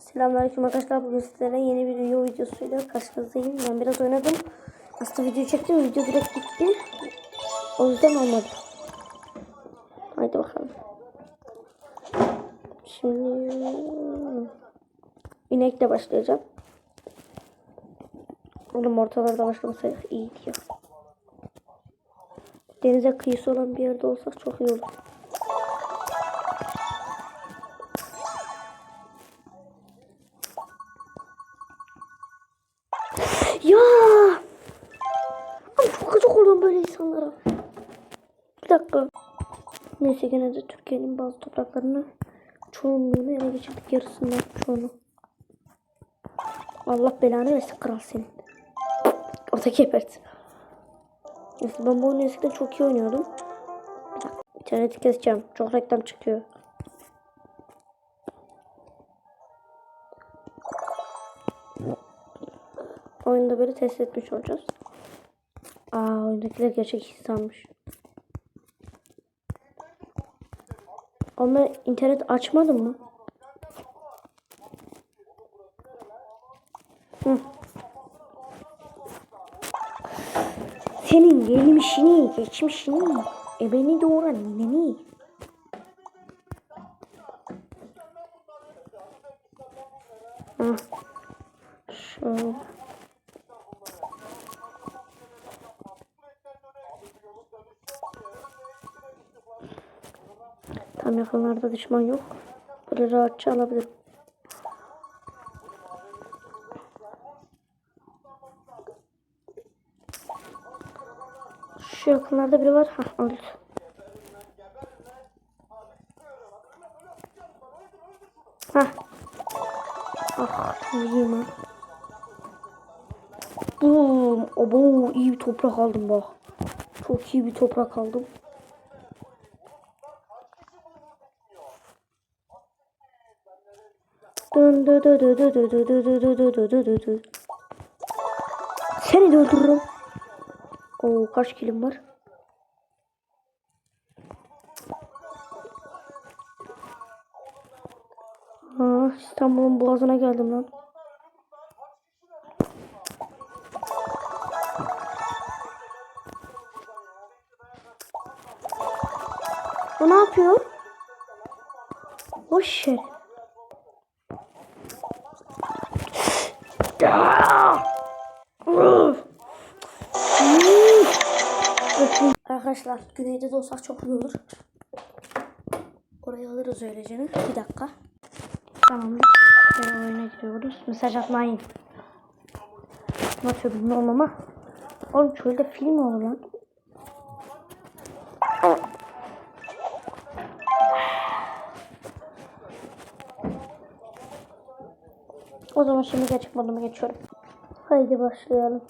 Selamünaleyküm arkadaşlar. Bugün sizlere yeni bir video videosuyla karşınızdayım. Ben biraz oynadım. Aslında video çektim. Video direkt gitti. O yüzden olmadı. Haydi bakalım. Şimdi inekle başlayacağım. Oğlum ortalarda başlamasaydık iyiydi ya. Denize kıyısı olan bir yerde olsak çok iyi olur. Ya! Abi çok gıcık oluyorum böyle insanlara. Bir dakika. Neyse gene de Türkiye'nin bazı topraklarını çoğunluğunu ele geçirdik yarısından çoğunu. Allah belanı versin kral senin. O da. Neyse ben bu oyunu eskiden çok iyi oynuyordum. Bir dakika. İnterneti keseceğim. Çok reklam çıkıyor. Oyunda böyle test etmiş olacağız. Aa oyundakiler gerçek insanmış. Ama internet açmadın mı? Hı. Senin gelmişini, geçmişini, ebeni doğuran nineni. Hah. Şöyle. Tam yakınlarda düşman yok. Böyle rahatça alabilirim. Şu yakınlarda biri var. Hah öldü. Hah. Ah iyiyim ha. Boom. Obo iyi bir toprak aldım bak. Çok iyi bir toprak aldım. Seni de öldürürüm. Oo kaç kilim var? Ah İstanbul'un boğazına geldim lan. Bu ne yapıyor? Boş ver. Arkadaşlar güneyde de olsak çok iyi olur. Orayı alırız öylece. Bir dakika. Tamam. Şimdi oyuna gidiyoruz. Mesaj atmayın. Nasıl bilmiyorum ama. Oğlum çölde film olur lan. O zaman şimdi gerçek moduma geçiyorum. Haydi başlayalım.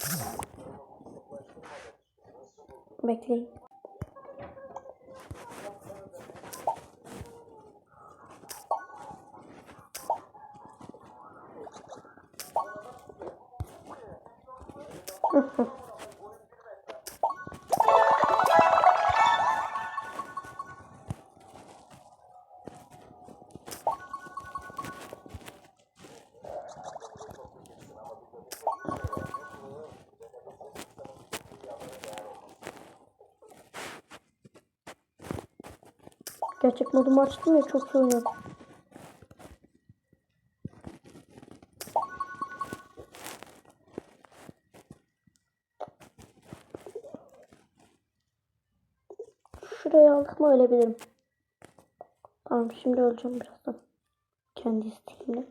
Bekleyin. Gerçek modumu açtım ya çok iyi oynuyorum. Şurayı aldık mı ölebilirim. Tamam şimdi öleceğim birazdan. Kendi isteğimle.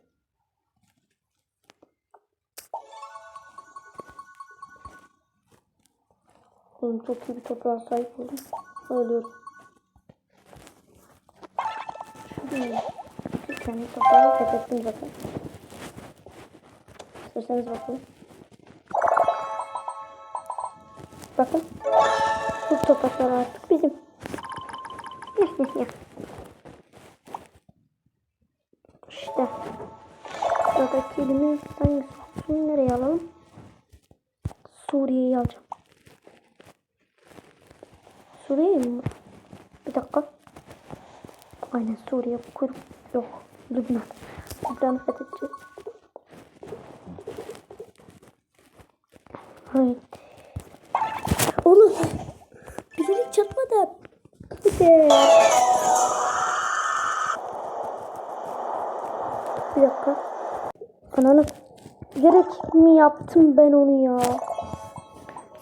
Oğlum çok iyi bir toprağa sahip oldum. Ölüyorum. Şurayı. Kendi toprağı fethettim zaten. İsterseniz bakın. Bakın. Bu topraklar artık bizim. işte. Buradaki elimiz hangisi olsun? Nereye alalım? Suriye'yi alacağım. Suriye mi? Bir dakika. Aynen Suriye. Kuyruk yok. Lübnan. ekranı fethedeceğiz. Haydi. Oğlum. Bilerek çarpmadı. Hadi. Bir dakika. Ananı gerek mi yaptım ben onu ya?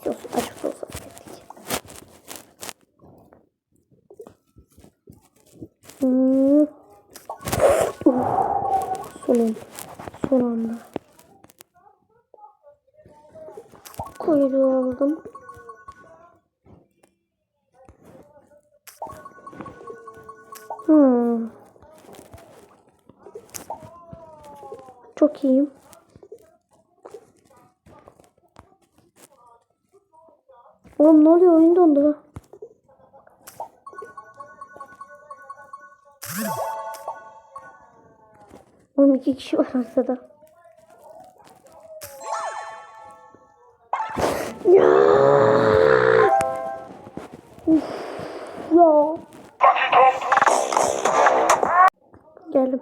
Yok açık Sonun. Son anda. Kuyruğu aldım. Hmm. Çok iyiyim. Oğlum ne oluyor oyun dondu. Oğlum iki kişi var arkada. Ya. Ya. Geldim.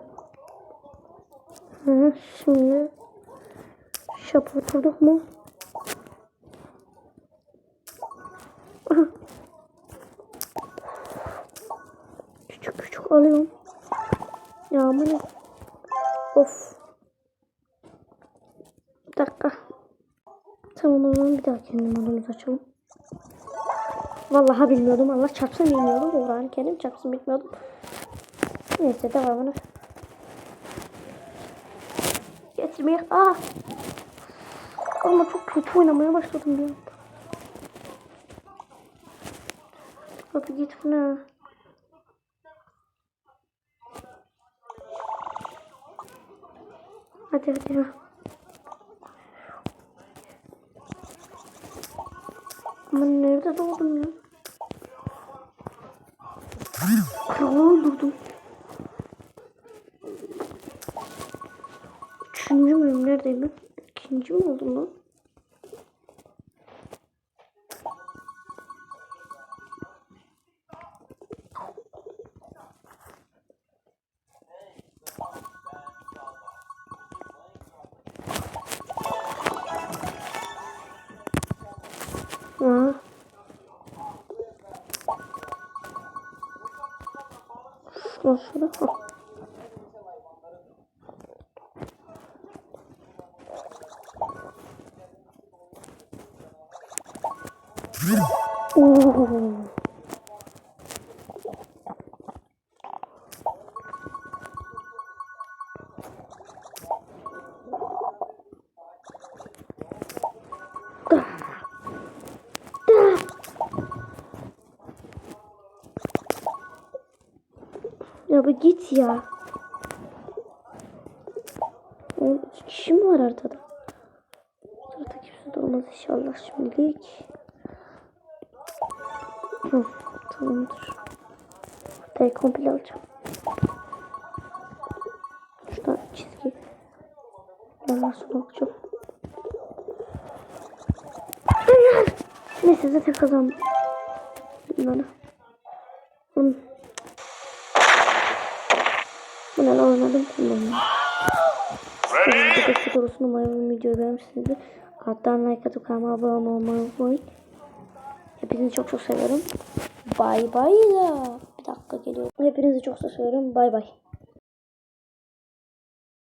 Hı, şimdi şap oturduk mu? Küçük küçük alıyorum. Ya bu ne? Of. Bir dakika. Tamam o zaman bir daha kendi modumuzu açalım. Vallahi bilmiyordum. Allah çarpsın bilmiyordum. Uğrağını kendim çarpsın bilmiyordum. Neyse devamını. Getirmeye. Aa. Ama çok kötü oynamaya başladım bir anda. Hadi git bu ya. Aman nerede doğdum ya? Kralı öldürdüm. Üçüncü müyüm? Neredeyim ben? İkinci mi oldum lan? Şuradan şurada. Ha. Ya bir git ya. Oğlum iki kişi mi var ortada? Orada kimse de olmaz inşallah şimdilik. Hı, tamamdır. Haftayı komple alacağım. Şuradan çizgi. Ondan sonra. Hayır. Neyse zaten kazandım. Bunları. Bu ne lan oynadım kullandım. Videodaki sorusunu umarım videoyu beğenmişsinizdir. Alttan like atıp kanalıma abone olmayı unutmayın. Hepinizi çok çok seviyorum. Bay bay da. Bir dakika geliyor. Hepinizi çok seviyorum. Bay bay.